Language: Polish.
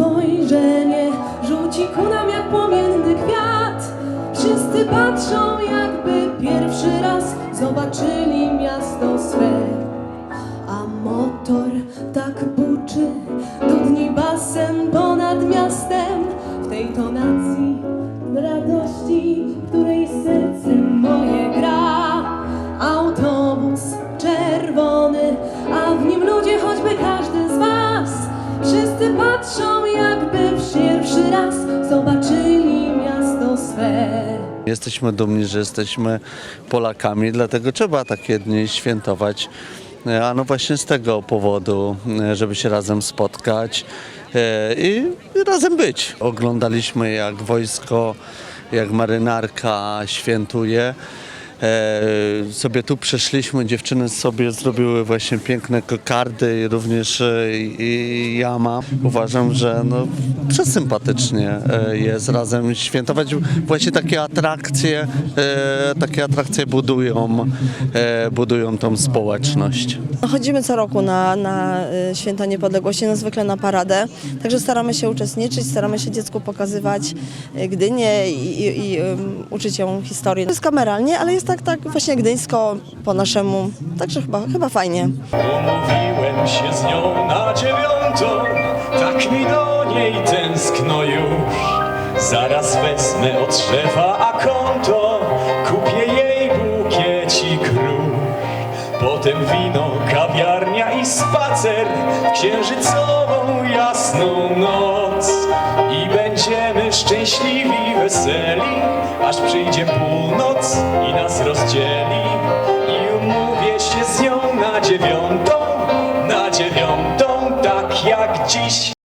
spojrzenie rzuci ku nam jak płomienny kwiat. Wszyscy patrzą, jakby pierwszy raz zobaczyli miasto swe. A motor tak buczy do dni basem ponad miastem w tej tonacji jakby pierwszy raz zobaczyli miasto swe. Jesteśmy dumni, że jesteśmy Polakami, dlatego trzeba takie dni świętować. E, A no właśnie z tego powodu, e, żeby się razem spotkać e, i razem być. Oglądaliśmy jak wojsko, jak marynarka świętuje. E, sobie tu przyszliśmy, dziewczyny sobie zrobiły właśnie piękne kokardy również e, i, jama. Uważam, że no, przesympatycznie e, jest razem świętować. Właśnie takie atrakcje, takie atrakcje budują, budują tą społeczność. No, Chodzimy co roku na, na Święto Niepodległości, no zwykle na paradę, także staramy się uczestniczyć, staramy się dziecku pokazywać Gdynię i, i, i uczyć ją historii. To jest kameralnie, ale jest tak, tak właśnie gdyńsko po naszemu, także chyba, chyba fajnie. Umówiłem się z nią na dziewiątą, tak mi do niej tęskno już. Zaraz wezmę od szefa a konto, kupię jej bukiecik róż. Potem wino, kawiarnia i spacer w księżycową jasną noc. I będziemy szczęśliwi, weseli, aż przyjdzie północ i nas rozdzieli. I umówię się z nią na dziewiątą, na dziewiątą, tak jak dziś.